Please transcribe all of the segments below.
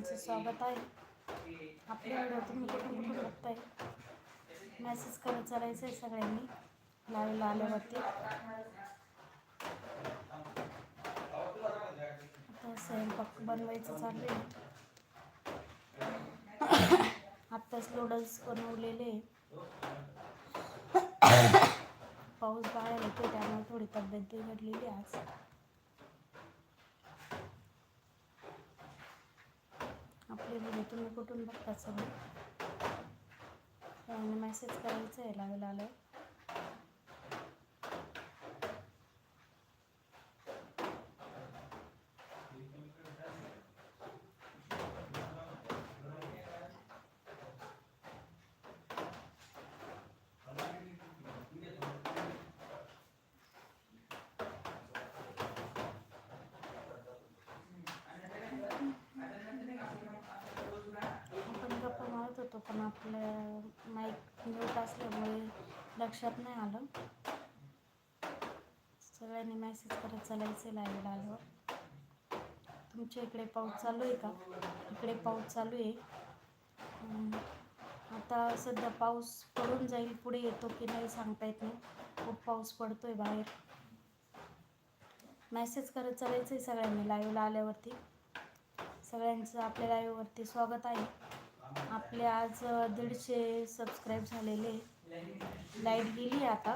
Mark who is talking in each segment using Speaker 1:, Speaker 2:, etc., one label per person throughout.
Speaker 1: सर्वांचं स्वागत आहे. आपल्या व्हिडिओ तुम्ही कुठून कुठून बघताय? मेसेज करत चालायचं आहे सगळ्यांनी. लाईव्हला आल्यावरती. आता स्वयंपाक बनवायचं चालू आहे. आत्ताच नूडल्स बनवलेले पाऊस बाहेर येतो त्यामुळे थोडी तब्येत बिघडलेली आहे आज. आपले व्हिडिओ तुम्ही कुठून बघता सगळे मेसेज करायचं आहे लागला आलं आपण गप्पा मारत होतो पण आपलं माईक म्यूट असल्यामुळे लक्षात नाही आलं. सगळ्यांनी मेसेज करत चालायचं लाईव्ह आल्यावर. तुमच्या इकडे पाऊस चालू आहे का? इकडे पाऊस चालू आहे. आता सध्या पाऊस पडून जाईल पुढे येतो की नाही सांगता येत नाही. खूप पाऊस पडतोय बाहेर. मेसेज करत चालायचं आहे सगळ्यांनी लाईव्हला आल्यावरती. सगळ्यांचं आपल्या लाईव्हवरती स्वागत आहे. आपले आज दीडशे सबस्क्राईब झालेले. लाइट गेली आहे आता.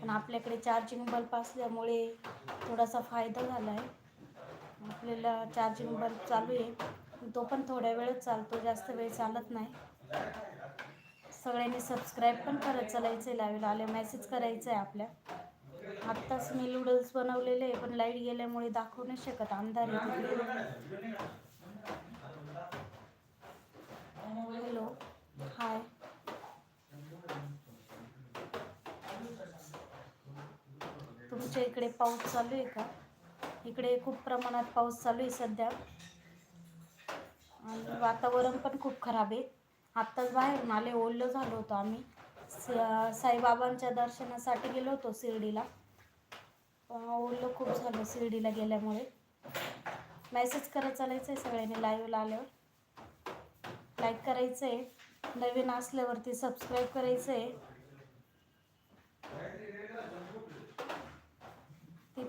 Speaker 1: पण आपल्याकडे चार्जिंग बल्ब असल्यामुळे थोडासा फायदा झाला आहे आपल्याला चार्जिंग बल्ब चालू आहे. तो पण थोड्या वेळच चालतो जास्त वेळ चालत नाही. सगळ्यांनी सबस्क्राईब पण करत चालायचं आहे लाईव्हला आले मेसेज करायचं आहे आपल्या. आत्ताच मी नूडल्स बनवलेले आहे पण लाइट गेल्यामुळे दाखवू नाही शकत. आमदार हॅलो हाय तुमच्या इकडे पाऊस चालू आहे का? इकडे खूप प्रमाणात पाऊस चालू आहे सध्या. आणि वातावरण पण खूप खराब आहे. आत्ताच बाहेरून आले ओल्लं झालो होतो आम्ही. स- साईबाबांच्या दर्शनासाठी गेलो होतो शिर्डीला. ओल्लं खूप झालं शिर्डीला गेल्यामुळे. मेसेज करत चालायचं आहे सगळ्यांनी लाईव्हला आल्यावर. लाईक करायचं आहे नवीन असल्यावरती सबस्क्राईब करायचं आहे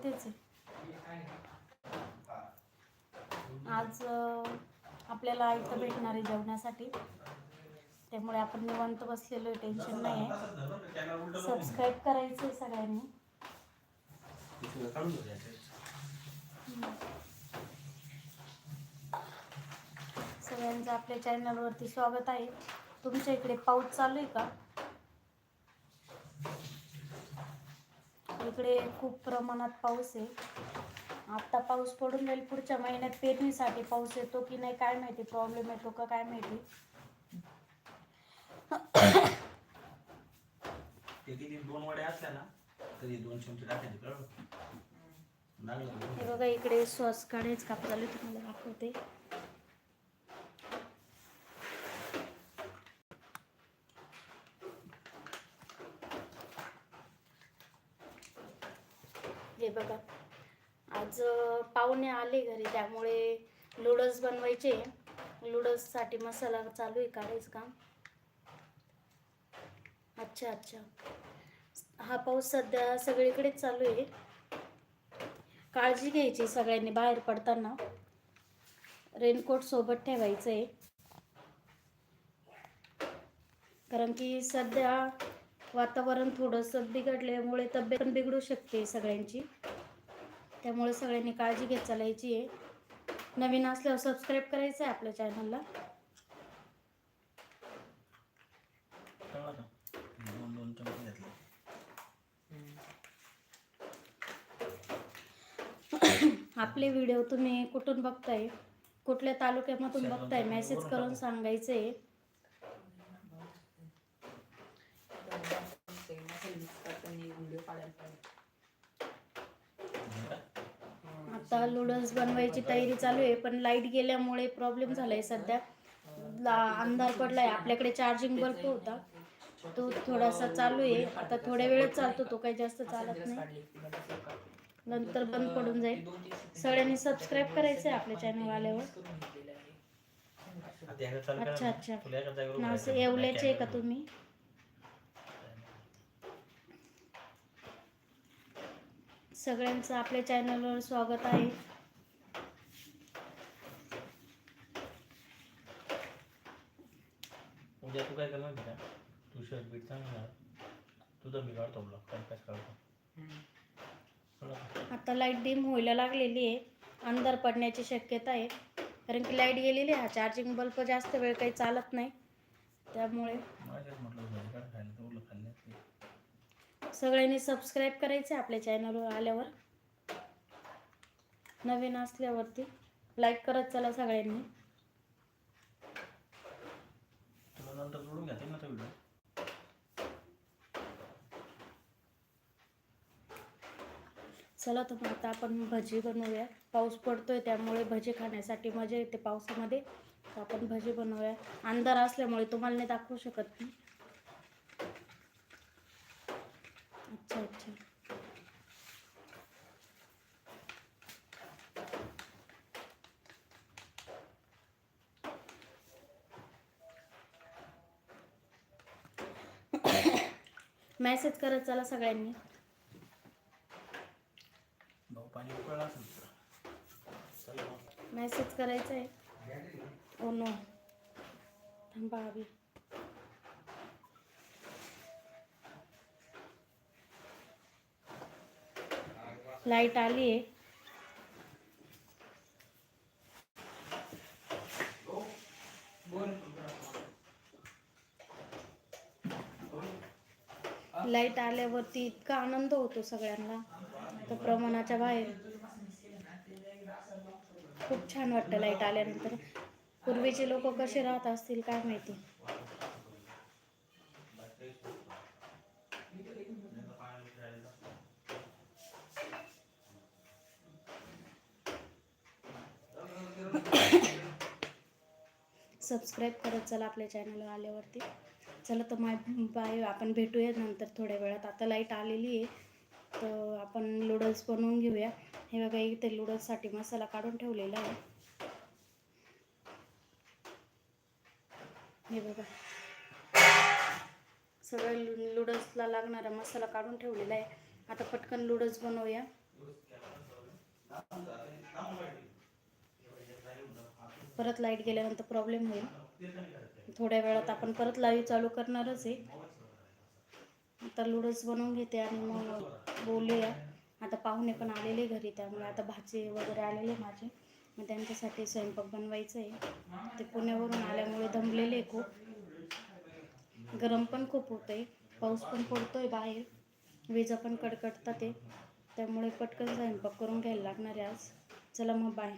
Speaker 1: तेच आहे. आज आपल्याला इथं भेटणार आहे जेवण्यासाठी त्यामुळे आपण निवांत बसलेलो आहे टेन्शन नाही आहे सबस्क्राईब करायचं आहे सगळ्यांनी. सगळ्यांचं आपल्या चॅनलवरती स्वागत आहे. तुमच्या इकडे पाऊस चालू आहे का? इकडे खूप प्रमाणात पाऊस आहे. आता पाऊस पडून जाईल पुढच्या महिन्यात पेरणीसाठी पाऊस येतो की नाही काय माहिती प्रॉब्लेम येतो का काय माहिती.
Speaker 2: दोन वड्या असल्या ना तरी दोन चमचे टाकायचे
Speaker 1: हे? बघा इकडे सॉस काढायच काप चालू तुम्हाला दाखवते. बघा. आज पाहुणे आले घरी त्यामुळे लुडल्स बनवायचे. लुडल्ससाठी मसाला चालू आहे काढायचं काम. अच्छा अच्छा. हा पाऊस सध्या सगळीकडेच चालू आहे. काळजी घ्यायची सगळ्यांनी बाहेर पडताना. रेनकोट सोबत ठेवायचं आहे कारण की सध्या वातावरण थोडंसं बिघडल्यामुळे तब्येत पण बिघडू शकते सगळ्यांची. त्यामुळे सगळ्यांनी काळजी घेत चालायची आहे. नवीन असल्यावर सबस्क्राईब करायचं आहे आपल्या चॅनलला आपले व्हिडिओ तुम्ही कुठून बघताय? कुठल्या तालुक्यामधून बघताय? मेसेज करून सांगायचं आहे आता लुडल्स बनवायची तयारी चालू आहे पण लाइट गेल्यामुळे प्रॉब्लेम झालाय सध्या ला- अंधार पडलाय आपल्याकडे चार्जिंग बल्ब होता तो थोडासा चालू आहे आता थोड्या वेळच चालतो तो काही जास्त चालत नाही नंतर बंद पडून जाईल सगळ्यांनी सबस्क्राईब करायचं आहे आपल्या चॅनल आल्यावर अच्छा. अच्छा. नाव का. तुम्ही सगळ्यांचं आपल्या चॅनलवर स्वागत आहे.
Speaker 2: उद्या तू काय करणार का तू शर्ट बीट चांगला तुझं काढतो ब्लॉग काय काय काढतो?
Speaker 1: आता लाइट डिम व्हायला लागलेली आहे. अंधार पडण्याची शक्यता आहे. कारण की लाइट गेलेली आहे. हा चार्जिंग बल्ब जास्त वेळ काही चालत नाही. त्यामुळे सगळ्यांनी सबस्क्राईब करायचं आपल्या चॅनलवर आल्यावर. नवीन असल्यावरती लाईक करत चला सगळ्यांनी.
Speaker 2: तुला नंतर जोडून घ्या ना तो व्हिडिओ
Speaker 1: चला तर मग आता आपण भजी बनवूया. पाऊस पडतोय त्यामुळे भजी खाण्यासाठी मजा येते पावसामध्ये. आपण भजी बनवूया. अंधार असल्यामुळे तुम्हाला नाही दाखवू शकत मी. अच्छा अच्छा. मेसेज करत चला सगळ्यांनी. मेसेज करायचा आहे ओ नो थांबा लाइट आली आहे. लाइट आल्यावरती इतका आनंद होतो सगळ्यांना. तो प्रमाणाच्या बाहेर. खूप छान वाटतं लाइट आल्यानंतर. पूर्वीचे लोक कसे राहत असतील काय माहिती. सबस्क्राईब करत चला आपल्या चॅनलवर आल्यावरती. चला तर माय बाय आपण भेटूया नंतर थोड्या वेळात. आता लाइट आलेली आहे तर आपण लुडल्स बनवून घेऊया. हे बघा इथे लुडल्ससाठी मसाला काढून ठेवलेला आहे. हे बघा. सगळं लु लुडल्सला लागणारा मसाला काढून ठेवलेला आहे. आता पटकन लुडल्स बनवूया. परत लाइट गेल्यानंतर प्रॉब्लेम होईल. थोड्या वेळात आपण परत लाईव्ह चालू करणारच आहे. आता लुडोच बनवून घेते आणि मग बोलूया. आता पाहुणे पण आलेले घरी त्यामुळे आता भाजी वगैरे आलेले माझे. मग त्यांच्यासाठी स्वयंपाक बनवायचं आहे ते पुण्यावरून आल्यामुळे दमलेले खूप. गरम पण खूप होतं आहे पाऊस पण पडतो आहे बाहेर. विजा पण कडकडतात आहे त्यामुळे पटकन स्वयंपाक करून घ्यायला लागणार आहे आज. चला मग बाय.